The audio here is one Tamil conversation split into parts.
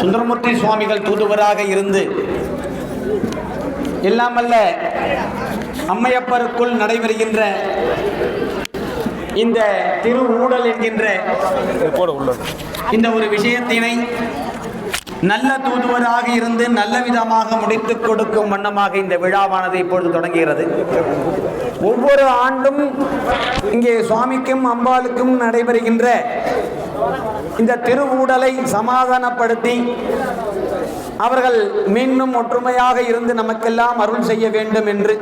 சுந்தரமூர்த்தி சுவாமிகள் தூதுவராக இருந்து எல்லாமல்ல அம்மையப்பருக்குள் நடைபெறுகின்ற இந்த திரு ஊடல் என்கின்ற இந்த ஒரு விஷயத்தினை நல்ல தூதுவராக இருந்து நல்ல விதமாக முடித்துக் கொடுக்கும் வண்ணமாக இந்த விழாவானது இப்பொழுது தொடங்குகிறது. ஒவ்வொரு ஆண்டும் இங்கே சுவாமிக்கும் அம்பாளுக்கும் நடைபெறுகின்ற இந்த திருவூடலை சமாதானப்படுத்தி அவர்கள் மீண்டும் ஒற்றுமையாக இருந்து நமக்கெல்லாம் அருள் செய்ய வேண்டும் என்று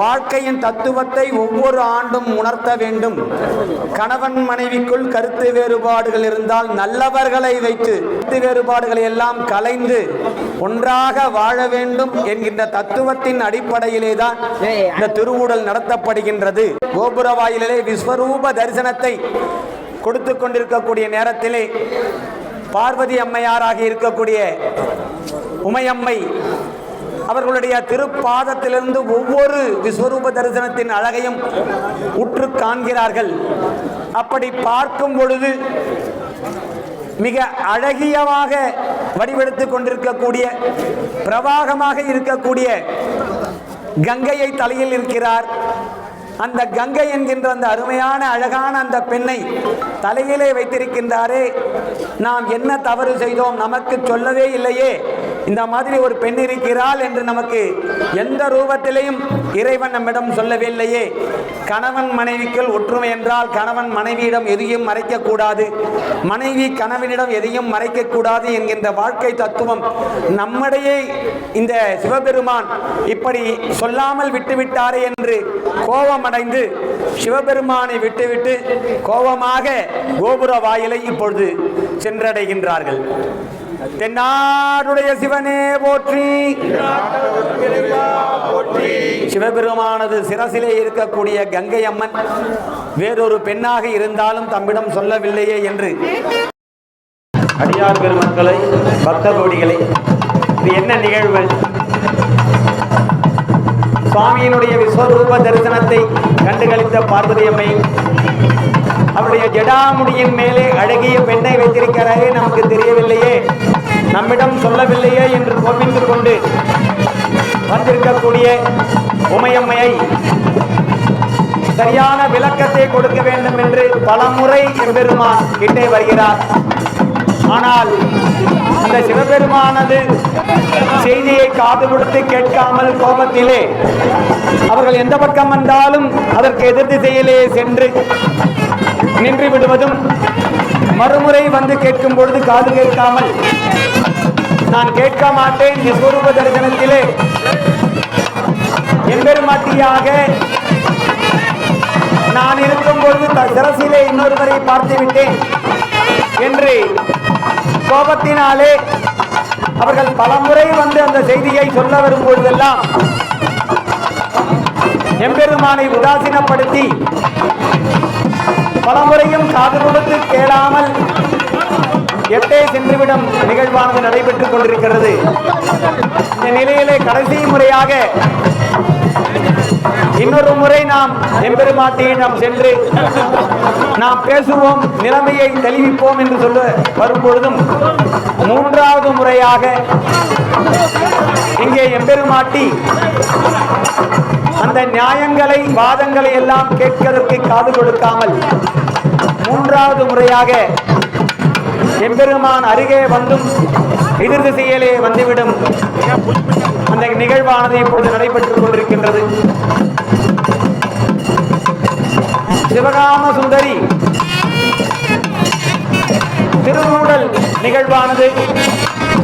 வாழ்க்கையின் தத்துவத்தை ஒவ்வொரு ஆண்டும் உணர்த்த வேண்டும். கணவன் மனைவிக்குள் கருத்து வேறுபாடுகள் இருந்தால் நல்லவர்களை வைத்து கருத்து வேறுபாடுகளை எல்லாம் கலைந்து ஒன்றாக வாழ வேண்டும் என்கின்ற தத்துவத்தின் அடிப்படையிலே தான் இந்த திருவூடல் நடத்தப்படுகின்றது. கோபுர வாயிலே விஸ்வரூப தரிசனத்தை கொடுத்து கொண்டிருக்கக்கூடிய நேரத்திலே பார்வதி அம்மையாராக இருக்கக்கூடிய உமையம்மை அவர்களுடைய திருப்பாதத்திலிருந்து ஒவ்வொரு விஸ்வரூப தரிசனத்தின் அழகையும் உற்று காண்கிறார்கள். அப்படி பார்க்கும் பொழுது மிக அழகியமாக வடிவெடுத்துக் கொண்டிருக்கக்கூடிய பிரவாகமாக இருக்கக்கூடிய கங்கையை தலையில் இருக்கிறார். அந்த கங்கை என்கின்ற அந்த அருமையான அழகான அந்த பெண்ணை தலையிலே வைத்திருக்கின்றாரே. நாம் என்ன தவறு செய்தோம் நமக்கு சொல்லவே இல்லையே. இந்த மாதிரி ஒரு பெண் இருக்கிறாள் என்று நமக்கு எந்த ரூபத்திலையும் இறைவன் நம்மிடம் சொல்லவில்லையே. கணவன் மனைவிக்குள் ஒற்றுமை என்றால் கணவன் மனைவியிடம் எதையும் மறைக்கக்கூடாது மனைவி கணவனிடம் எதையும் மறைக்கக்கூடாது என்கின்ற வாழ்க்கை தத்துவம் நம்மிடையே இந்த சிவபெருமான் இப்படி சொல்லாமல் விட்டுவிட்டாரே என்று கோபமடைந்து சிவபெருமானை விட்டுவிட்டு கோபமாக கோபுர வாயிலை இப்பொழுது சென்றடைகின்றார்கள். தென்னாடுடைய சிவனே போற்றி. சிவபெருமானது சிரசிலே இருக்கக்கூடிய கங்கை அம்மன் வேறொரு பெண்ணாக இருந்தாலும் தம்மிடம் சொல்லவில்லையே என்று. அடியார் பெருமக்களை பக்த கோடிகளை இது என்ன நிகழ்வு? சுவாமியினுடைய விஸ்வரூப தரிசனத்தை கண்டுகளித்த பார்வதி அம்மை அவருடைய ஜடாமுடியின் மேலே அழகிய பெண்ணை வைத்திருக்கிறாரே நமக்கு தெரியவில்லையே. நம்மிடம் சொல்லவில்லையே என்று கோபிந்து கொண்டு வந்திருக்கக்கூடிய உமையம்மையை சரியான விளக்கத்தை கொடுக்க வேண்டும் என்று பலமுறை எம்பெருமான் கிட்டே வருகிறார். ஆனால் அந்த சிவபெருமானது செய்தியை காது கொடுத்து கேட்காமல் கோபத்திலே அவர்கள் எந்த பக்கம் வந்தாலும் அதற்கு எதிர் திசையிலே சென்று நின்று விடுவதும் மறுமுறை வந்து கேட்கும் பொழுது காது கேட்காமல் நான் கேட்க மாட்டேன் விஸ்வரூப தரிசனத்திலே. எம்பெருமாட்டியாக நான் இருக்கும் பொழுது த- இன்னொருவரை பார்த்து விட்டேன் என்று கோபத்தினாலே அவர்கள் பலமுறை வந்து அந்த செய்தியை சொல்ல வரும் பொழுதெல்லாம் எம்பெருமானை உதாசீனப்படுத்தி பலமுறையும் காது கொடுத்து கேளாமல் எட்டே சென்றுவிடும் நிகழ்வானது நடைபெற்றுக் கொண்டிருக்கிறது. இந்த நிலையிலே கடைசி முறையாக இன்னொரு முறை நாம் எம்பெருமாட்டியிடம் சென்று நாம் பேசுவோம் நிலைமையை தெளிவிப்போம் என்று சொல்ல வரும்பொழுதும் மூன்றாவது முறையாக இங்கே எம்பெருமாட்டி அந்த நியாயங்களை வாதங்களை எல்லாம் கேட்பதற்கு காது கொடுக்காமல் மூன்றாவது முறையாக எம்பெருமான் அருகே வந்தும் எதிர் திசையிலே வந்துவிடும் அந்த நிகழ்வானது இப்பொழுது நடைபெற்றுக் கொண்டிருக்கின்றது. சிவகாம சுந்தரி திருநூடல் நிகழ்வானது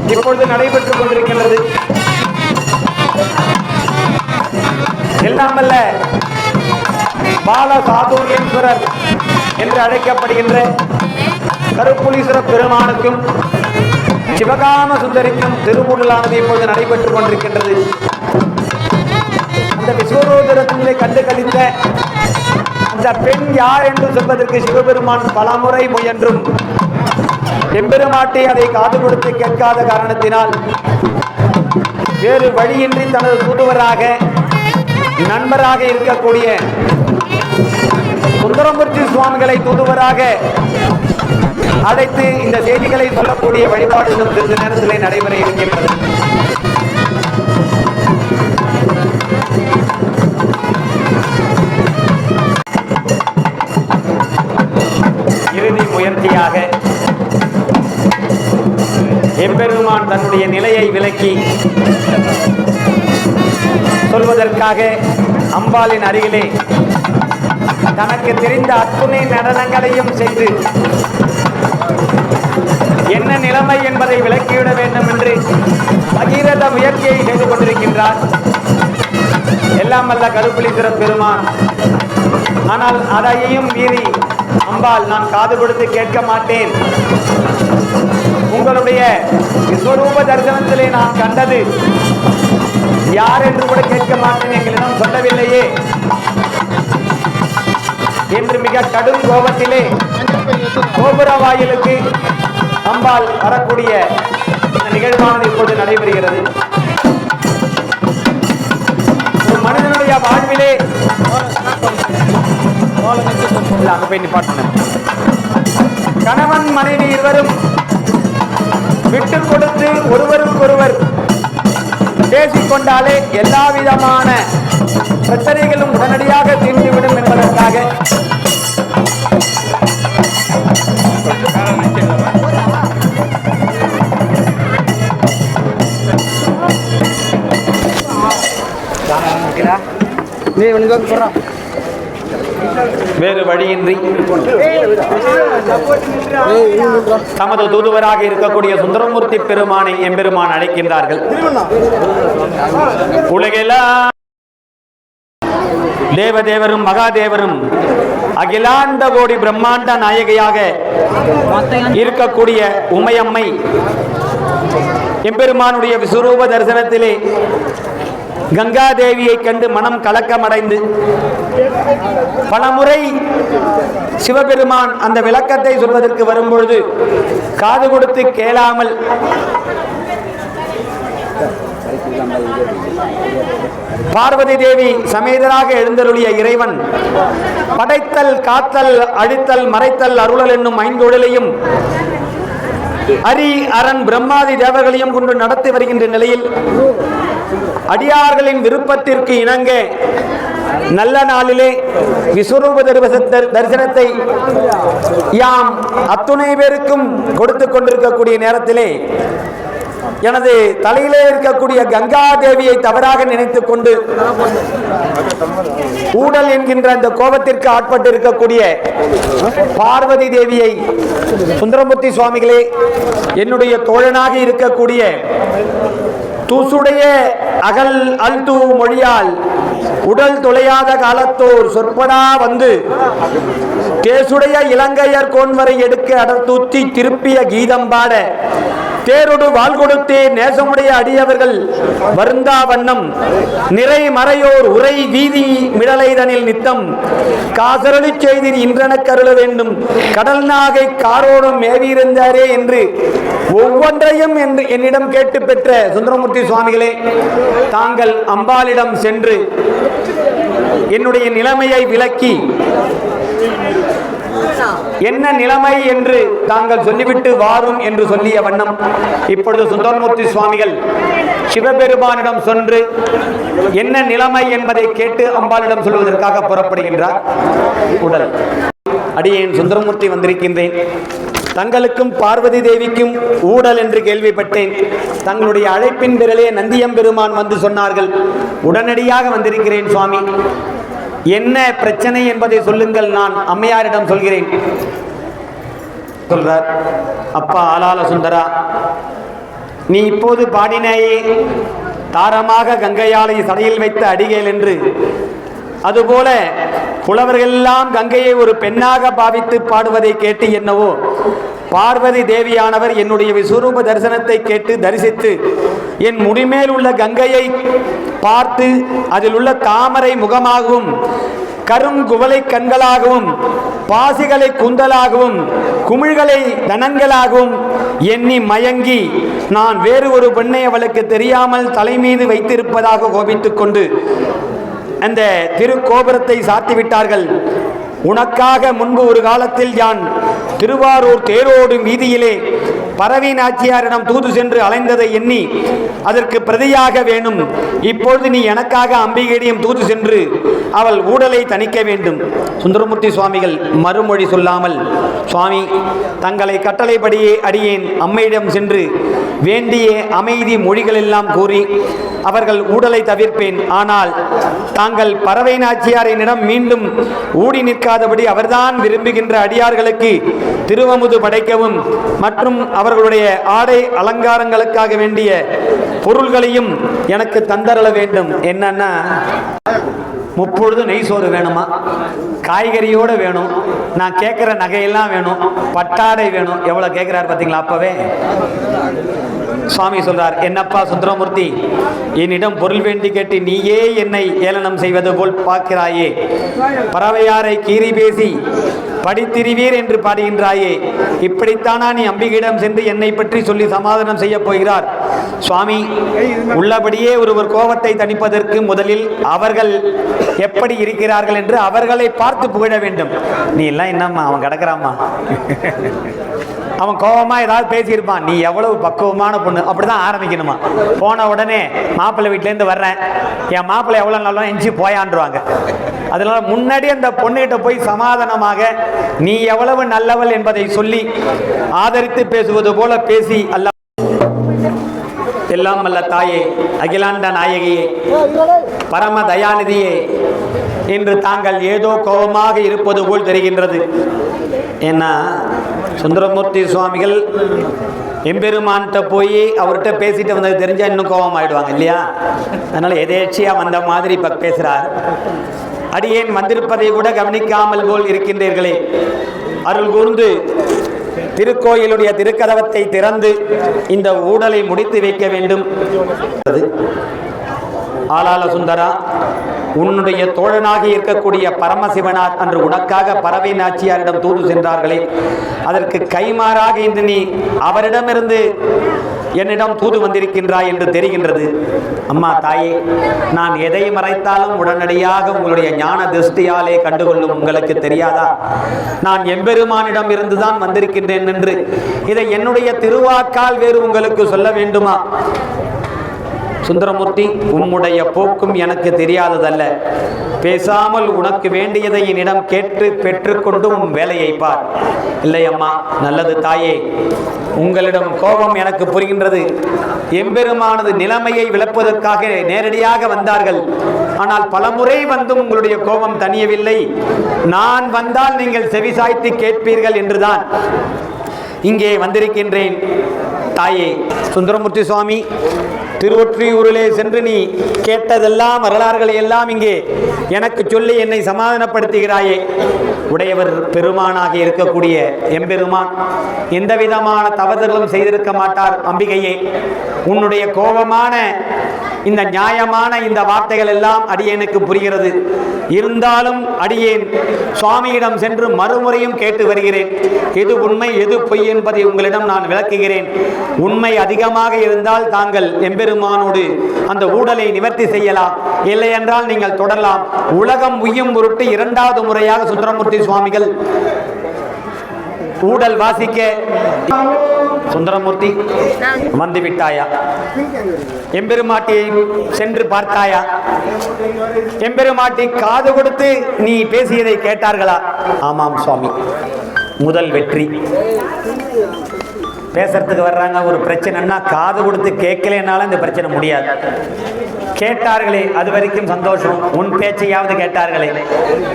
இப்பொழுது நடைபெற்றுக் கொண்டிருக்கின்றது எல்லாமல்ல பால சாதுரியேஸ்வரர் என்று அழைக்கப்படுகின்ற கருப்புலீஸ்வர பெருமானுக்கும் சிவகாம சுந்தரிக்கும் திருமுடலானது இப்பொழுது நடைபெற்றுக் கொண்டிருக்கின்றது. அந்த விஸ்வரோதரத்திலே கண்டு கழித்த அந்த பெண் யார் என்று சொல்வதற்கு சிவபெருமான் பலமுறை முயன்றும் எம்பெருமாட்டை அதை காது கொடுத்து கேட்காத காரணத்தினால் வேறு வழியின்றி தனது தூதுவராக நண்பராக இருக்கக்கூடிய சுந்தரமூர்த்தி சுவாமிகளை தூதுவராக அழைத்து இந்த செய்திகளை சொல்லக்கூடிய வழிபாடுகளும் சிறிது நேரத்திலே நடைபெற இருக்கின்றது. இறுதி முயற்சியாக எம்பெருமான் தன்னுடைய நிலையை விலக்கி சொல்வதற்காக அம்பாளின் அருகிலே தனக்கு தெரிந்த அத்துணை நடனங்களையும் செய்து என்ன நிலைமை என்பதை விளக்கிவிட வேண்டும் என்று பகீரத முயற்சியை செய்து கொண்டிருக்கின்றார். எல்லாம் வல்ல கருப்புலீஸ்வர பெருமான் ஆனால் அதையும் மீறி அம்பாள் நான் காது கொடுத்து கேட்க மாட்டேன். உங்களுடைய விஸ்வரூப தரிசனத்திலே நான் கண்டது யார் என்று கூட கேட்க மாட்டேன் எங்களிடம் சொல்லவில்லையே. என்று மிக கடும் கோபத்திலே கோபுர வாயிலுக்கு அம்பாள் வரக்கூடிய நிகழ்வானது இப்பொழுது நடைபெறுகிறது. ஒரு மனிதனுடைய வாழ்விலே அங்க போய் கணவன் மனைவி இருவரும் விட்டு கொடுத்து ஒருவருக்கொருவர் பேசிக்கொண்டாலே எல்லா விதமான பிரச்சனைகளும் உடனடியாக தீர்ந்துவிடும் என்பதற்காக. நீ உனக்கு போறான் வேறு வழியின்றி தமது தூதுவராக இருக்கக்கூடிய சுந்தரமூர்த்தி பெருமானை எம்பெருமான் அழைக்கின்றார்கள். உலகெல்லாம் தேவதேவரும் மகாதேவரும் அகிலாண்ட கோடி பிரம்மாண்ட நாயகியாக இருக்கக்கூடிய உமையம்மை எம்பெருமானுடைய விஸ்வரூப தரிசனத்திலே கங்காதேவியை கண்டு மனம் கலக்கமடைந்து பலமுறை சிவபெருமான் அந்த விளக்கத்தை சொல்வதற்கு வரும்பொழுது காது கொடுத்து கேளாமல் பார்வதி தேவி சமேதராக எழுந்தருளிய இறைவன் படைத்தல் காத்தல் அழித்தல் மறைத்தல் அருளல் என்னும் ஐந்தொழிலையும் அரி அரண் பிரம்மாதி தேவர்களையும் கொண்டு நடத்தி வருகின்ற நிலையில் அடியார்களின் விருப்பத்திற்கு இணங்க நல்ல நாளிலே விஸ்வரூப தரிசனத்தை யாம் அத்துணை பேருக்கும் கொடுத்து கொண்டிருக்கக்கூடிய நேரத்திலே எனது தலையிலே இருக்கக்கூடிய கங்கா தேவியை தவறாக நினைத்துக் கொண்டு ஊடல் என்கின்ற அந்த கோபத்திற்கு ஆட்பட்டு இருக்கக்கூடிய பார்வதி தேவியை சுந்தரமூர்த்தி சுவாமிகளே என்னுடைய தோழனாக இருக்கக்கூடிய தூசுடைய அகல் அல்து மொழியால் உடல் துளையாத காலத்தோர் சொற்படா வந்து தேசுடைய இலங்கையர் கோன்வரை எடுக்க அடர்த்தூத்தி திருப்பிய கீதம் பாட தேரொடு வாழ் கொடுத்தே நேசமுடைய அடியவர்கள் வருந்தா வண்ணம் நிறை மறையோர் உரை வீதி மிடலைதனில் நித்தம் காசரளி செய்தி இன்றனக் கருள வேண்டும் கடல் நாகை காரோடும் மேவியிருந்தாரே என்று ஒவ்வொன்றையும் என்று என்னிடம் கேட்டு பெற்ற சுந்தரமூர்த்தி சுவாமிகளே தாங்கள் அம்பாளிடம் சென்று என்னுடைய நிலைமையை விளக்கி என்ன நிலைமை என்று தாங்கள் சொல்லிவிட்டு வாரும் என்று சொல்லிய வண்ணம் இப்பொழுது சுந்தரமூர்த்தி சுவாமிகள் சிவபெருமானிடம் சென்று என்ன நிலைமை என்பதை கேட்டு அம்பாளிடம் சொல்வதற்காக புறப்படுகின்றார். உடல். அடியேன் சுந்தரமூர்த்தி வந்திருக்கின்றேன். தங்களுக்கும் பார்வதி தேவிக்கும் ஊடல் என்று கேள்விப்பட்டேன். தங்களுடைய அழைப்பின் பிறலே நந்தியம்பெருமான் வந்து சொன்னார்கள் உடனடியாக வந்திருக்கிறேன் சுவாமி. என்ன பிரச்சனை என்பதை சொல்லுங்கள் நான் அம்மையாரிடம் சொல்கிறேன். சொல்றார் அப்பா ஆலால சுந்தரா நீ இப்போது பாடினாயே தாரமாக கங்கையாலை சடையில் வைத்த அடிகேல் என்று அதுபோல புலவர்களெல்லாம் கங்கையை ஒரு பெண்ணாக பாவித்து பாடுவதை கேட்டு என்னவோ? பார்வதி தேவியானவர் என்னுடைய விஸ்வரூப தரிசனத்தை கேட்டு தரிசித்து என் முடிமேல் உள்ள கங்கையை பார்த்து அதில் உள்ள தாமரை முகமாகவும் கருங்குவலை கண்களாகவும் பாசிகளை குந்தலாகவும் குமிழ்களை தனங்களாகவும் எண்ணி மயங்கி நான் வேறு ஒரு பெண்ணை அவளுக்கு தெரியாமல் தலைமீது வைத்திருப்பதாக கோபித்துக் கொண்டு அந்த திருக்கோபுரத்தை சாத்திவிட்டார்கள். உனக்காக முன்பு ஒரு காலத்தில் யான் திருவாரூர் தேரோடும் வீதியிலே பரவி நாச்சியாரிடம் தூது சென்று அலைந்ததை எண்ணி அதற்கு பிரதியாக வேணும். இப்பொழுது நீ எனக்காக அம்பிகையிடம் தூது சென்று அவள் ஊடலை தணிக்க வேண்டும். சுந்தரமூர்த்தி சுவாமிகள் மறுமொழி சொல்லாமல் சுவாமி தங்களை கட்டளைப்படியே அடியேன். அம்மையிடம் சென்று வேண்டிய அமைதி மொழிகளெல்லாம் கூறி அவர்கள் ஊடலை தவிர்ப்பேன். ஆனால் தாங்கள் பறவை நாச்சியாரினிடம் மீண்டும் ஊடி நிற்காதபடி அவர்தான் விரும்புகின்ற அடியார்களுக்கு திருவமுது படைக்கவும் மற்றும் அவர்களுடைய ஆடை அலங்காரங்களுக்காக வேண்டிய பொருள்களையும் எனக்கு தந்தரல வேண்டும். என்னன்னா முப்பொழுது நெய் சோறு வேணுமா? காய்கறியோடு வேணும். நான் கேட்குற நகையெல்லாம் வேணும். பட்டாடை வேணும். எவ்வளோ கேட்குறாரு பார்த்தீங்களா அப்போவே? சுவாமி சொல்றார் என்னப்பா சுந்தரமூர்த்தி என்னிடம் பொருள் வேண்டி கேட்டு நீயே என்னை ஏளனம் செய்வது போல் பார்க்கிறாயே. பறவையாரை கீறி பேசி படித்திரிவீர் என்று பாடுகின்றாயே. இப்படித்தானா நீ அம்பிகையிடம் சென்று என்னை பற்றி சொல்லி சமாதானம் செய்ய போகிறார்? சுவாமி உள்ளபடியே ஒருவர் கோபத்தை தணிப்பதற்கு முதலில் அவர்கள் எப்படி இருக்கிறார்கள் என்று அவர்களை பார்த்து புகழ வேண்டும். நீ எல்லாம் என்னம்மா அவன் கிடக்குறாம்மா அவன் கோபமா ஏதாவது பேசியிருப்பான். நீ எவ்வளவு பக்குவமான பொண்ணு? அப்படிதான் ஆரம்பிக்கணுமா? போன உடனே மாப்பிள்ளை வீட்டிலேருந்து வர்றேன். என் மாப்பிள்ளை எவ்வளோ நல்லா எஞ்சி போயான்றுவாங்க. அதனால முன்னாடி அந்த பொண்ணுகிட்ட போய் சமாதானமாக நீ எவ்வளவு நல்லவள் என்பதை சொல்லி ஆதரித்து பேசுவது போல பேசி அல்ல. எல்லாம் அல்ல தாயே அகிலாண்ட நாயகியே பரம தயாநிதியே இன்று தாங்கள் ஏதோ கோபமாக இருப்பது போல் தெரிகின்றது. ஏன்னா சுந்தரமூர்த்தி சுவாமிகள் எம்பெருமான்கிட்ட போய் அவர்கிட்ட பேசிட்டு வந்தது தெரிஞ்சால் இன்னும் கோபம் ஆயிடுவாங்க இல்லையா? அதனால எதேச்சியாக வந்த மாதிரி இப்போ பேசுகிறார் அடியேன் வந்திருப்பதை கூட கவனிக்காமல் போல் இருக்கின்றீர்களே. அருள் கூர்ந்து திருக்கோயிலுடைய திருக்கதவத்தை திறந்து இந்த ஊடலை முடித்து வைக்க வேண்டும். ஆளாள சுந்தரா உன்னுடைய தோழனாக இருக்கக்கூடிய பரமசிவனார் அன்று உனக்காக பறவை நாச்சியாரிடம் தூது சென்றார்களே. அதற்கு கைமாறாக இன்று நீ அவரிடமிருந்து என்னிடம் தூது வந்திருக்கின்றாய் என்று தெரிகின்றது. அம்மா தாயே நான் எதை மறைத்தாலும் உடனடியாக உங்களுடைய ஞான திருஷ்டியாலே கண்டுகொள்ளும் உங்களுக்கு தெரியாதா? நான் எம்பெருமானிடம் இருந்துதான் வந்திருக்கின்றேன் என்று. இதை என்னுடைய திருவாக்கால் வேறு உங்களுக்கு சொல்ல வேண்டுமா? சுந்தரமூர்த்தி உம்முடைய போக்கும் எனக்கு தெரியாததல்ல. பேசாமல் உனக்கு வேண்டியதை என்னிடம் கேட்டு பெற்றுக்கொண்டு உன் வேலையை பார். இல்லை அம்மா நல்லது தாயே. உங்களிடம் கோபம் எனக்கு புரிகின்றது. எம்பெருமானது நிலைமையை விளப்பதற்காக நேரடியாக வந்தார்கள். ஆனால் பலமுறை வந்தும் உங்களுடைய கோபம் தணியவில்லை. நான் வந்தால் நீங்கள் செவிசாய்த்து கேட்பீர்கள் என்றுதான். இங்கே வந்திருக்கின்றேன். தாயே சுந்தரமூர்த்தி சுவாமி திருவொற்றியூரிலே சென்று நீ கேட்டதெல்லாம் வரலாறுகளை எல்லாம் இங்கே எனக்கு சொல்லி என்னை சமாதானப்படுத்துகிறாயே. உடையவர் பெருமானாக இருக்கக்கூடிய எம்பெருமான் எந்த விதமான தவறுகளும் செய்திருக்க மாட்டார் அம்பிகையே. உன்னுடைய கோபமான இந்த நியாயமான இந்த வார்த்தைகள் எல்லாம் அடியேனுக்கு புரிகிறது. இருந்தாலும் அடியேன் சுவாமியிடம் சென்று மறுமுறையும் கேட்டு வருகிறேன். எது உண்மை எது பொய் என்பதை உங்களிடம் நான் விளக்குகிறேன். உண்மை அதிகமாக இருந்தால் தாங்கள் எம்பெருமானோடு அந்த ஊடலை நிவர்த்தி செய்யலாம். இல்லை என்றால் நீங்கள் தொடரலாம். உலகம் உய்யும் பொருட்டு இரண்டாவது முறையாக சுந்தரமூர்த்தி சுவாமிகள் ஊடல் வாசிக்க சுந்தரமூர்த்தி வந்து விட்டாயா எம்பெருமாட்டியை சென்று பார்த்தாயா? எம்பெருமாட்டி காது கொடுத்து நீ பேசியதை கேட்டார்களா? ஆமாம் சுவாமி. முதல் வெற்றி. பேசுறதுக்கு வர்றாங்க. ஒரு பிரச்சனைன்னா காது கொடுத்து கேட்கலனால இந்த பிரச்சனை முடியாது. கேட்டார்களே அது வரைக்கும் சந்தோஷம். உன் பேச்சையாவது கேட்டார்களே.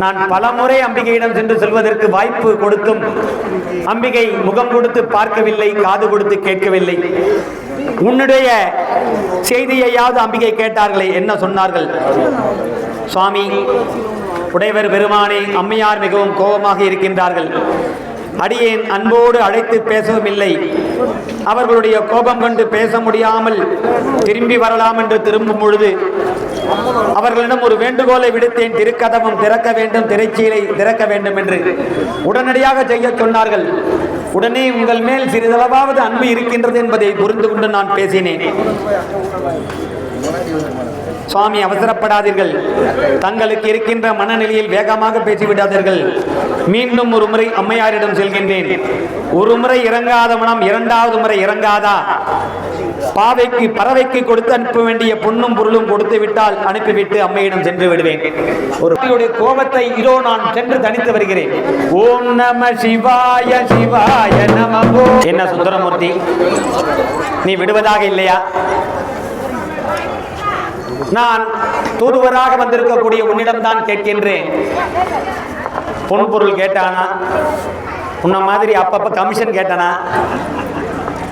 நான் பலமுறை அம்பிகையிடம் சென்று சொல்வதற்கு வாய்ப்பு கொடுத்தும் அம்பிகை முகம் கொடுத்து பார்க்கவில்லை காது கொடுத்து கேட்கவில்லை. உன்னுடைய செய்தியையாவது அம்பிகை கேட்டார்களே என்ன சொன்னார்கள்? சுவாமி உடையவர் பெருமானே அம்மையார் மிகவும் கோபமாக இருக்கின்றார்கள். அடியேன் அன்போடு அழைத்து பேசவும் இல்லை அவர்களுடைய கோபம் கண்டு பேச முடியாமல் திரும்பி வரலாம் என்று திரும்பும் பொழுது அவர்களிடம் ஒரு வேண்டுகோளை விடுத்தேன் திருக்கதவம் திறக்க வேண்டும் திரைச்சீலை திறக்க வேண்டும் என்று. உடனடியாக செய்ய சொன்னார்கள். உடனே உங்கள் மேல் சிறிதளவாவது அன்பு இருக்கின்றது என்பதை புரிந்து கொண்டு நான் பேசினேன். சுவாமி அவசரப்படாதீர்கள். தங்களுக்கு இருக்கின்ற மனநிலையில் வேகமாக பேசிவிடாதீர்கள். மீண்டும் ஒரு முறை அம்மையாரிடம் செல்கின்றேன். ஒரு முறை இறங்காத மனம் இரண்டாவது முறை இறங்காதா? பாவைக்கு பறவைக்கு கொடுத்து அனுப்ப வேண்டிய பொண்ணும் பொருளும் கொடுத்து விட்டால் அனுப்பிவிட்டு அம்மையிடம் சென்று விடுவேன். ஒரு கோபத்தை இதோ நான் சென்று தனித்து வருகிறேன். ஓம் நம சிவாய சிவாய நம. என்ன சுந்தரமூர்த்தி? நீ விடுவதாக இல்லையா? நான் தூதுவராக வந்திருக்கக்கூடிய உன்னிடம்தான் கேட்கின்றேன். பொன் பொருள் கேட்டானா? உன்ன மாதிரி அப்பப்ப கமிஷன் கேட்டானா?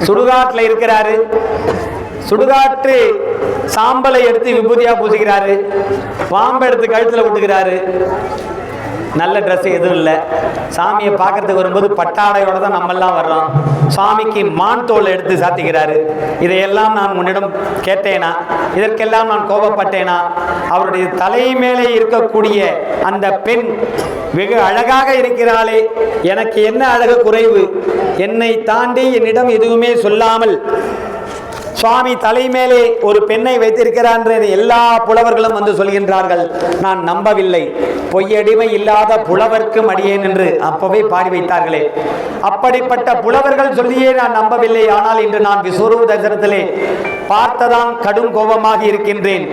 சுடுகாட்டில் இருக்கிறாரு. சுடுகாட்டு சாம்பலை எடுத்து விபூதியா பூசிக்கிறாரு. பாம்பை எடுத்து கழுத்தில் விட்டுக்கிறாரு நல்ல ட்ரெஸ் எதுவும் இல்லை. சாமியை பார்க்கறதுக்கு வரும்போது பட்டாடையோட தான் நம்மெல்லாம் வர்றோம். சுவாமிக்கு மான் தோல் எடுத்து சாத்திக்கிறாரு. இதையெல்லாம் நான் உன்னிடம் கேட்டேனா? இதற்கெல்லாம் நான் கோபப்பட்டேனா? அவருடைய தலை மேலே இருக்கக்கூடிய அந்த பெண் வெகு அழகாக இருக்கிறாளே. எனக்கு என்ன அழகு குறைவு? என்னை தாண்டி என்னிடம் எதுவுமே சொல்லாமல் சுவாமி தலைமேலே ஒரு பெண்ணை வைத்திருக்கிறார் என்று எல்லா புலவர்களும் வந்து சொல்கின்றார்கள். நான் நம்பவில்லை. பொய்யடிமை இல்லாத புலவர்க்கும் அடியேன் என்று அப்பவே பாடி வைத்தார்களே. அப்படிப்பட்ட புலவர்கள் சொல்லியே நான் நம்பவில்லை. ஆனால் இன்று நான் விஸ்வரூப தரிசனத்திலே பார்த்ததான் கடும் கோபமாக இருக்கின்றேன்.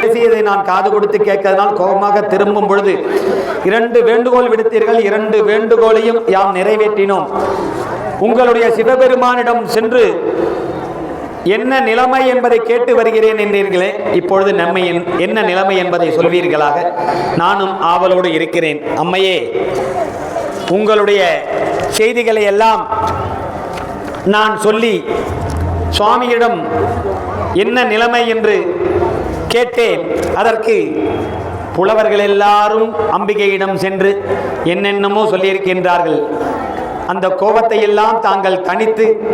பேசியதை நான் காது கொடுத்து கேட்கறதுனால் கோபமாக திரும்பும் பொழுது இரண்டு வேண்டுகோள் விடுத்தீர்கள். இரண்டு வேண்டுகோளையும் யாம் நிறைவேற்றினோம். உங்களுடைய சிவபெருமானிடம் சென்று என்ன நிலைமை என்பதை கேட்டு வருகிறேன் என்றீர்களே இப்பொழுது நம்மை என்- என்ன நிலைமை என்பதை சொல்வீர்களாக? நானும் ஆவலோடு இருக்கிறேன். அம்மையே உங்களுடைய செய்திகளை எல்லாம் நான் சொல்லி சுவாமியிடம் என்ன நிலைமை என்று கேட்டேன். அதற்கு புலவர்கள் எல்லாரும் அம்பிகையிடம் சென்று என்னென்னமோ சொல்லியிருக்கின்றார்கள். அந்த கோபத்தை எல்லாம் தாங்கள் தனித்து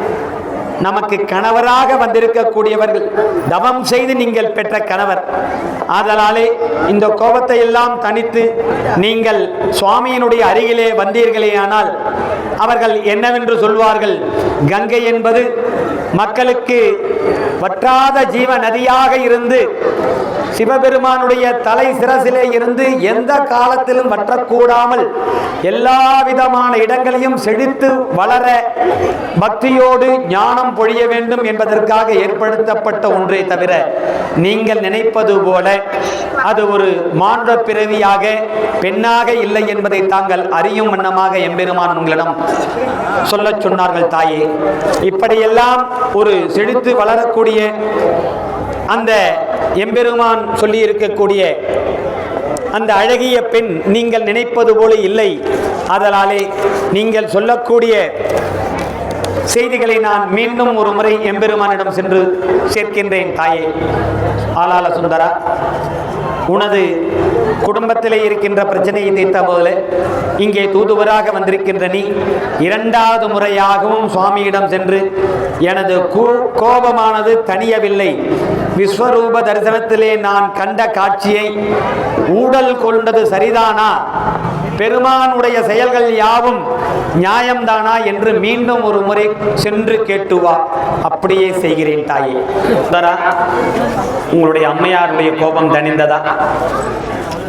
நமக்கு கணவராக வந்திருக்கக்கூடியவர்கள் தவம் செய்து நீங்கள் பெற்ற கணவர். ஆதலாலே இந்த கோபத்தை எல்லாம் தனித்து நீங்கள் சுவாமியினுடைய அருகிலே வந்தீர்களேயானால் அவர்கள் என்னவென்று சொல்வார்கள்? கங்கை என்பது மக்களுக்கு வற்றாத ஜீவ நதியாக இருந்து சிவபெருமானுடைய தலை சிரசிலே இருந்து எந்த காலத்திலும் வற்றக்கூடாமல் எல்லா விதமான இடங்களையும் செழித்து வளர பக்தியோடு ஞானம் பொழிய வேண்டும் என்பதற்காக ஏற்படுத்தப்பட்ட ஒன்றே தவிர நீங்கள் நினைப்பது போல அது ஒரு மானுட பிறவியாக பெண்ணாக இல்லை என்பதை தாங்கள் அறியும் வண்ணமாக எம்பெருமான் உங்களிடம் சொல்லச் சொன்னார்கள் தாயே. இப்படியெல்லாம் ஒரு செழித்து வளரக்கூடிய அந்த எம்பெருமான் சொல்லி இருக்கக்கூடிய அந்த அழகிய பெண் நீங்கள் நினைப்பது போல இல்லை. அதனாலே நீங்கள் சொல்லக்கூடிய செய்திகளை நான் மீண்டும் ஒரு முறை எம்பெருமானிடம் சென்று சேர்க்கின்றேன் தாயே. ஆலால சுந்தரா உனது குடும்பத்திலே இருக்கின்ற பிரச்சனையை தீர்த்த போதில் இங்கே தூதுவராக வந்திருக்கின்ற நீ இரண்டாவது முறையாகவும் சுவாமியிடம் சென்று எனது கூ- கோபமானது தனியவில்லை விஸ்வரூப தரிசனத்திலே நான் கண்ட காட்சியை ஊடல் கொண்டது சரிதானா? பெருமானுடைய செயல்கள் யாவும் நியாயம்தானா என்று மீண்டும் ஒரு முறை சென்று கேட்டு வா. அப்படியே செய்கிறேன் தாயே. தரா உங்களுடைய அம்மையாருடைய கோபம் தணிந்ததா?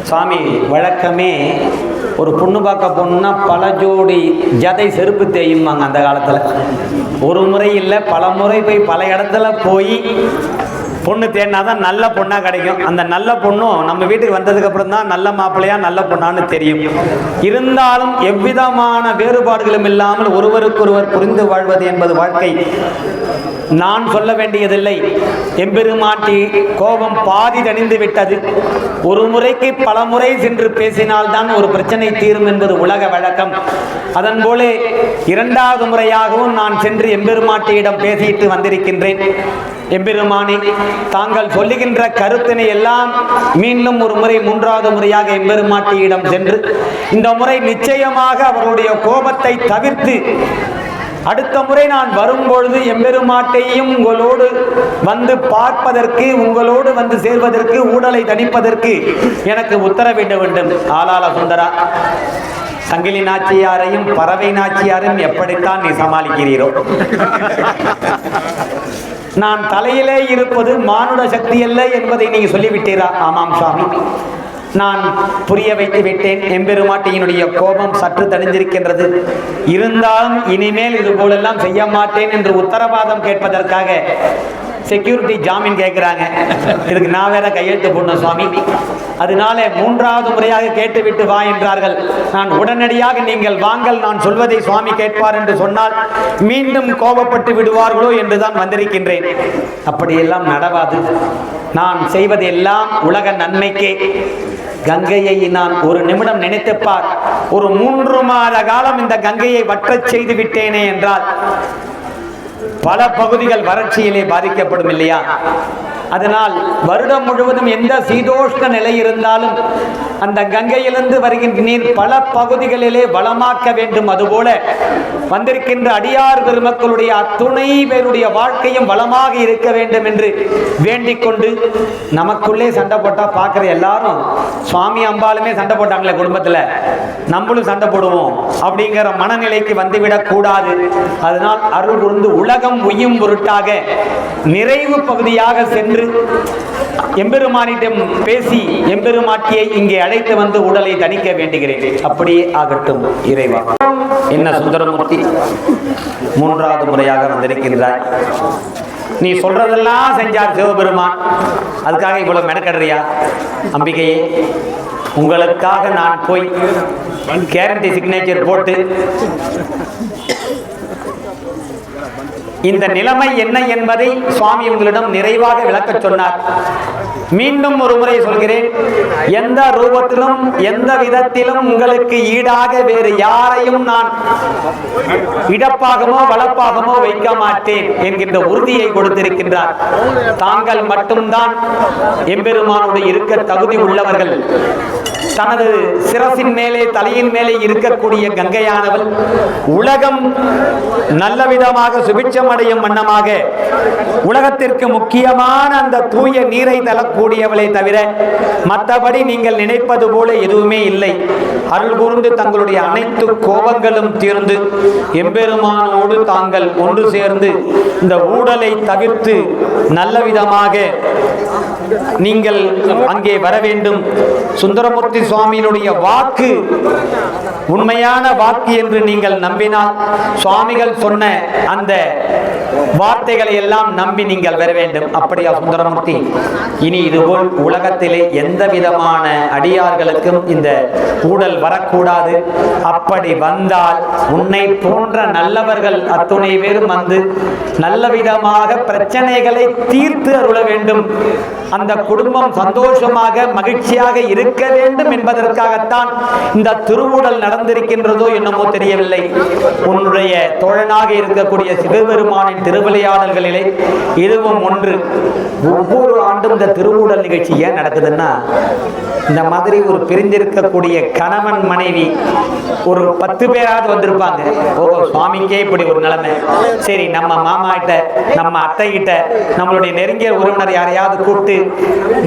சாமி வழக்கமே ஒரு பொண்ணு பார்க்க போகணுன்னா பல ஜோடி ஜதை செருப்பு தேயுமாங்க அந்த காலத்தில். ஒரு முறை இல்லை பல முறை போய் பல இடத்துல போய் பொண்ணு தேடினா தான் நல்ல பொண்ணாக கிடைக்கும். அந்த நல்ல பொண்ணும் நம்ம வீட்டுக்கு வந்ததுக்கப்புறம் தான் நல்ல மாப்பிள்ளையா நல்ல பொண்ணான்னு தெரியும். இருந்தாலும் எவ்விதமான வேறுபாடுகளும் இல்லாமல் ஒருவருக்கொருவர் புரிந்து வாழ்வது என்பது வாழ்க்கை. நான் சொல்ல வேண்டியதில்லை. எம்பெருமாட்டி கோபம் பாதி தணிந்து விட்டது. ஒரு முறைக்கு பல முறை சென்று பேசினால்தான் ஒரு பிரச்சனை தீரும் என்பது உலக வழக்கம். அதன் போலே இரண்டாவது முறையாகவும் நான் சென்று எம்பெருமாட்டியிடம் பேசிட்டு வந்திருக்கின்றேன். எம்பெருமானே தாங்கள் சொல்லுகின்ற கருத்தினை எல்லாம் மீண்டும் ஒரு முறை மூன்றாவது முறையாக எம்பெருமாட்டியிடம் சென்று இந்த முறை நிச்சயமாக அவருடைய கோபத்தை தவிர்த்து அடுத்த முறை நான் வரும்பொழுது எம்பெருமாட்டையும் உங்களோடு வந்து பார்ப்பதற்கு உங்களோடு வந்து சேர்வதற்கு ஊடலை தணிப்பதற்கு எனக்கு உத்தரவிட வேண்டும் ஆளாள சுந்தரா சங்கிலி நாச்சியாரையும் பறவை நாச்சியாரையும் எப்படித்தான் நீ சமாளிக்கிறீரோ? நான் தலையிலே இருப்பது மானுட சக்தி அல்ல என்பதை நீங்க சொல்லிவிட்டீரா? ஆமாம் சுவாமி. நான் புரிய வைத்து விட்டேன். எம்பெருமாட்டியினுடைய கோபம் சற்று தணிந்திருக்கின்றது. இருந்தாலும் இனிமேல் இது போலெல்லாம் செய்ய மாட்டேன் என்று உத்தரவாதம் கேட்பதற்காக செக்யூரிட்டி ஜாமீன் கேட்குறாங்க. இதுக்கு நான் வேற கையெழுத்து போடணும் சுவாமி. அதனால மூன்றாவது முறையாக கேட்டுவிட்டு வா என்றார்கள். நான் உடனடியாக நீங்கள் வாங்கள் நான் சொல்வதை சுவாமி கேட்பார் என்று சொன்னால் மீண்டும் கோபப்பட்டு விடுவார்களோ என்றுதான் வந்திருக்கின்றேன். அப்படியெல்லாம் நடவாது. நான் செய்வதெல்லாம் உலக நன்மைக்கே. கங்கையை நான் ஒரு நிமிடம் நினைத்து பார் ஒரு மூன்று மாத காலம் இந்த கங்கையை வற்றச் செய்து விட்டேனே என்றால் பல பகுதிகள் வறட்சியிலே பாதிக்கப்படும் இல்லையா? அதனால் வருடம் முழுவதும் எந்த சீதோஷ்ண நிலை இருந்தாலும் அந்த கங்கையிலிருந்து வருகின்ற நீர் பல பகுதிகளிலே வளமாக்க வேண்டும். அதுபோல வந்திருக்கின்ற அடியார் பெருமக்களுடைய அத்துணை பேருடைய வாழ்க்கையும் வளமாக இருக்க வேண்டும் என்று வேண்டிக் கொண்டு நமக்குள்ளே சண்டை போட்டா பார்க்குற எல்லாரும் சுவாமி அம்பாலுமே சண்டை போட்டாங்களே குடும்பத்தில் நம்மளும் சண்டை போடுவோம் அப்படிங்கிற மனநிலைக்கு வந்துவிடக் கூடாது. அதனால் அருள் உருந்து உலகம் உய்யும் பொருட்டாக நிறைவு பகுதியாக சென்று எம்பெருமானிடம் பேசி எம்பெருமாட்டியை இங்கே அழைத்து வந்து உடலை தணிக்க வேண்டுகிறேன். அப்படியே ஆகட்டும் இறைவா. என்ன சுந்தரமூர்த்தி? மூன்றாவது முறையாக வந்திருக்கின்றாய். நீ சொல்றதெல்லாம் செஞ்சார் சிவபெருமான். அதுக்காக இவ்வளவு மெனக்கடுறியா? அம்பிகையே உங்களுக்காக நான் போய் கேரண்டி சிக்னேச்சர் போட்டு இந்த நிலைமை என்ன என்பதை சுவாமி உங்களிடம் நிறைவாக விளக்கச் சொன்னார். மீண்டும் ஒரு முறை சொல்கிறேன் எந்த ரூபத்திலும் எந்த விதத்திலும் உங்களுக்கு ஈடாக வேறு யாரையும் நான் இடப்பாகமோ வளப்பாகமோ வைக்க மாட்டேன் என்கின்ற உறுதியை கொடுத்திருக்கின்றார். தாங்கள் மட்டும்தான் எம்பெருமானோடு இருக்க தகுதி உள்ளவர்கள். தனது சிரசின் மேலே தலையின் மேலே இருக்கக்கூடிய கங்கையானவள் உலகம் நல்ல விதமாக சுபிட்சமடையும் வண்ணமாக உலகத்திற்கு முக்கியமான அந்த தூய நீரை தரக்கூடியவளை தவிர மற்றபடி நீங்கள் நினைப்பது போல எதுவுமே இல்லை. அருள் கூர்ந்து தங்களுடைய அனைத்து கோபங்களும் தீர்ந்து எம்பெருமானோடு தாங்கள் ஒன்று சேர்ந்து இந்த ஊடலை தவிர்த்து நல்ல விதமாக நீங்கள் அங்கே வர வேண்டும். சுந்தரமூர்த்தி சுவாமியினுடைய வாக்கு உண்மையான வாக்கு என்று நீங்கள் நம்பினால் சுவாமிகள் சொன்ன அந்த வார்த்தைகளை எல்லாம் நம்பி நீங்கள் வர வேண்டும். அப்படியா சுந்தரமூர்த்தி? இனி இதுபோல் உலகத்திலே எந்த விதமான அடியார்களுக்கும் இந்த ஊழல் வரக்கூடாது. அப்படி வந்தால் உன்னை போன்ற நல்லவர்கள் அத்துணை பேரும் வந்து நல்ல விதமாக பிரச்சனைகளை தீர்த்து அருள வேண்டும். அந்த குடும்பம் சந்தோஷமாக மகிழ்ச்சியாக இருக்க வேண்டும் என்பதற்காகத்தான் இந்த திருவுடல் நடந்திருக்கின்றதோ என்னமோ தெரியவில்லை. உன்னுடைய தோழனாக இருக்கக்கூடிய சிவபெருமானின் திருவிளையாடல்களிலே இதுவும் ஒன்று. ஒவ்வொரு ஆண்டும் இந்த திருவுடல் நிகழ்ச்சி ஏன் நடக்குதுன்னா இந்த மாதிரி ஒரு பிரிந்திருக்கக்கூடிய கணவன் மனைவி ஒரு பத்து பேராவது வந்திருப்பாங்க. ஓ சுவாமிக்கே இப்படி ஒரு நிலைமை. சரி நம்ம மாமா கிட்ட நம்ம அத்தை கிட்ட நம்மளுடைய நெருங்கிய உறவினர் யாரையாவது கூப்பிட்டு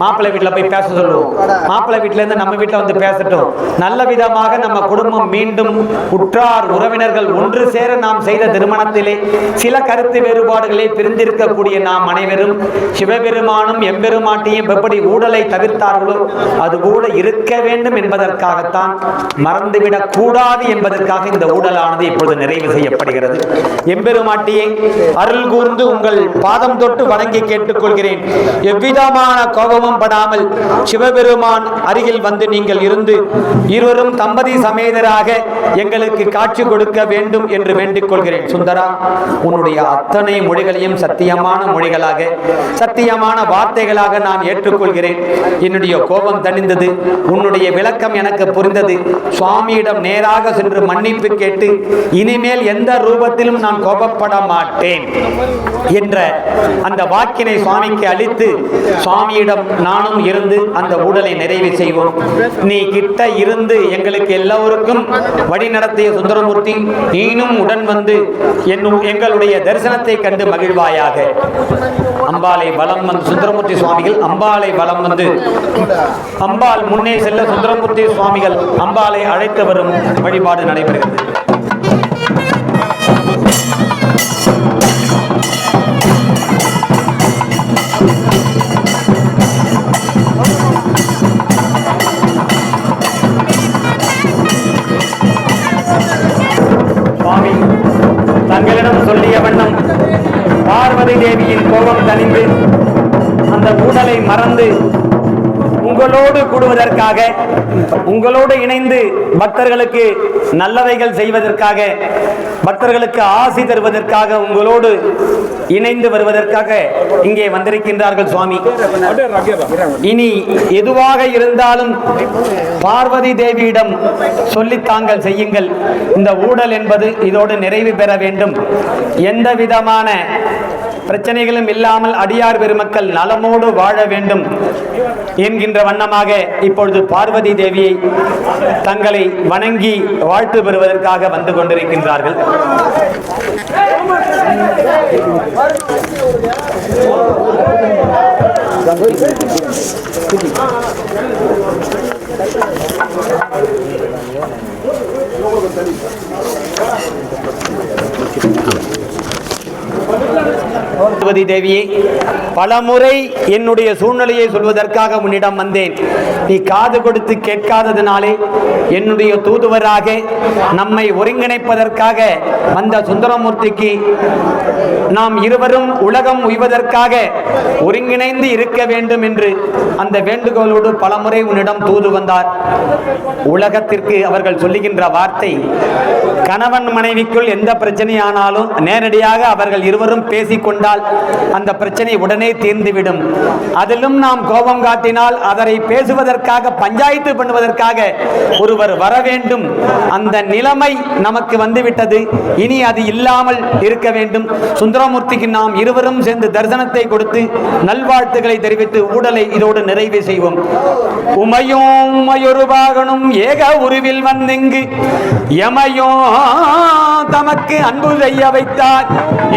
மாப்பிள்ளை வீட்டில் போய் பேச சொல்லுவோம். மாப்பிள்ளை வீட்டிலேருந்து நம்ம வீட்டில் வந்து பேசட்டும். நல்ல விதமாக நம்ம குடும்பம் மீண்டும் உற்றார் உறவினர்கள் ஒன்று சேர நாம் செய்த திருமணத்திலே சில கருத்து வேறுபாடுகளை பிரிந்திருக்கக்கூடிய நாம் அனைவரும் சிவபெருமானும் எம்பெருமாட்டியும் எப்படி ஊழலை தவிர்த்தார்களோ அதுபோல இருக்க வேண்டும் என்பதற்காகத்தான் மறந்துவிடக் கூடாது என்பதற்காக இந்த ஊழலானது இப்பொழுது நிறைவு செய்யப்படுகிறது. எம்பெருமாட்டியை அருள் கூர்ந்து உங்கள் பாதம் தொட்டு வணங்கி கேட்டுக்கொள்கிறேன். எவ்விதமான கோபமும் படாமல் சிவபெருமான் அருகில் வந்து நீங்கள் இருந்து இருவரும் தம்பதி சமேதர சமேதராக எங்களுக்கு காட்சி கொடுக்க வேண்டும் என்று வேண்டிக் கொள்கிறேன் சுந்தரா உன்னுடைய அத்தனை மொழிகளையும் சத்தியமான மொழிகளாக சத்தியமான வார்த்தைகளாக நான் ஏற்றுக்கொள்கிறேன். என்னுடைய கோபம் தணிந்தது உன்னுடைய விளக்கம் எனக்கு புரிந்தது. சுவாமியிடம் நேராக சென்று மன்னிப்பு கேட்டு இனிமேல் எந்த ரூபத்திலும் நான் கோபப்பட மாட்டேன் என்ற அந்த வாக்கினை சுவாமிக்கு அளித்து சுவாமியிடம் நானும் இருந்து அந்த ஊடலை நிறைவு செய்வோம். நீ கிட்ட இருந்து எங்களுக்கு எல்லோருக்கும் வழி நடத்திய சுந்தரமூர்த்தி நீனும் உடன் வந்து என்னும் எங்களுடைய தரிசனத்தை கண்டு மகிழ்வாயாக. அம்பாளை வலம் வந்து சுந்தரமூர்த்தி சுவாமிகள் அம்பாளை வலம் வந்து அம்பாள் முன்னே செல்ல சுந்தரமூர்த்தி சுவாமிகள் அம்பாளை அழைத்து வரும் வழிபாடு நடைபெறுகிறது. மறந்து உங்களோடு கூடுவதற்காக உங்களோடு இணைந்து பக்தர்களுக்கு நல்லவைகள் செய்வதற்காக பக்தர்களுக்கு ஆசி தருவதற்காக உங்களோடு இணைந்து வருவதற்காக இங்கே வந்திருக்கின்றார்கள் சுவாமி. இனி எதுவாக இருந்தாலும் பார்வதி தேவியிடம் சொல்லி தாங்கள் செய்யுங்கள். இந்த ஊடல் என்பது இதோடு நிறைவு பெற வேண்டும். எந்த விதமான பிரச்சனைகளும் இல்லாமல் அடியார் பெருமக்கள் நலமோடு வாழ வேண்டும் என்கின்ற வண்ணமாக இப்பொழுது பார்வதி தேவியை தங்களை வணங்கி வாழ்த்து பெறுவதற்காக வந்து கொண்டிருக்கின்றார்கள். பார்வதி தேவியே பலமுறை என்னுடைய சூழ்நிலையை சொல்வதற்காக உன்னிடம் வந்தேன். நீ காது கொடுத்து கேட்காததினாலே என்னுடைய தூதுவராக நம்மை ஒருங்கிணைப்பதற்காக வந்த சுந்தரமூர்த்திக்கு நாம் இருவரும் உலகம் உய்வதற்காக ஒருங்கிணைந்து இருக்க வேண்டும் என்று அந்த வேண்டுகோளோடு பலமுறை உன்னிடம் தூது வந்தார். உலகத்திற்கு அவர்கள் சொல்லுகின்ற வார்த்தை கணவன் மனைவிக்குள் எந்த பிரச்சனையானாலும் நேரடியாக அவர்கள் இருவரும் பேசி கொண்டால் அந்த பிரச்சனை உடனே தீர்ந்துவிடும். அதிலும் நாம் கோபம் காட்டினால் அதனை பேசுவதற்காக பஞ்சாயத்து பண்ணுவதற்காக ஒருவர் வர வேண்டும். அந்த நிலைமை நமக்கு வந்துவிட்டது. இனி அது இல்லாமல் இருக்க வேண்டும். சுந்தரமூர்த்திக்கு நாம் இருவரும் சேர்ந்து தரிசனத்தை கொடுத்து நல்வாழ்த்துக்களை தெரிவித்து ஊடலை இதோடு நிறைவு செய்வோம். உமையும் உமையொரு ஏக உருவில் வந்திங்கு. எமையோ தமக்கு அன்பு செய்ய வைத்தார்.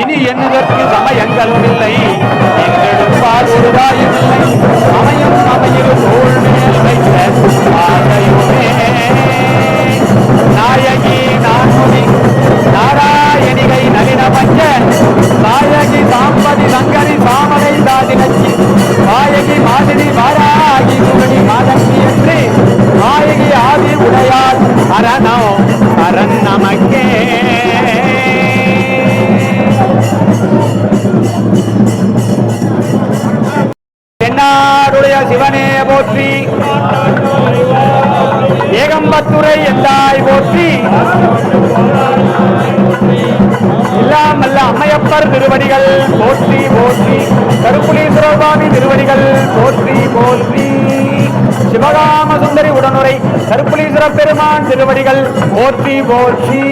இனி என்பதற்கு சமயங்களும் இல்லை என்றெடுப்பார் ஒரு தாயும் இல்லை அமையும் அமையும் தோள் இல்லாமல்ல திருவடிகள் போற்றி போற்றி. கருப்புலீஸ்வர சுவாமி திருவடிகள் போற்றி போற்றி. சிவகாம சுந்தரி உடனுரை கருப்புலீஸ்வர பெருமான் திருவடிகள் போற்றி போற்றி.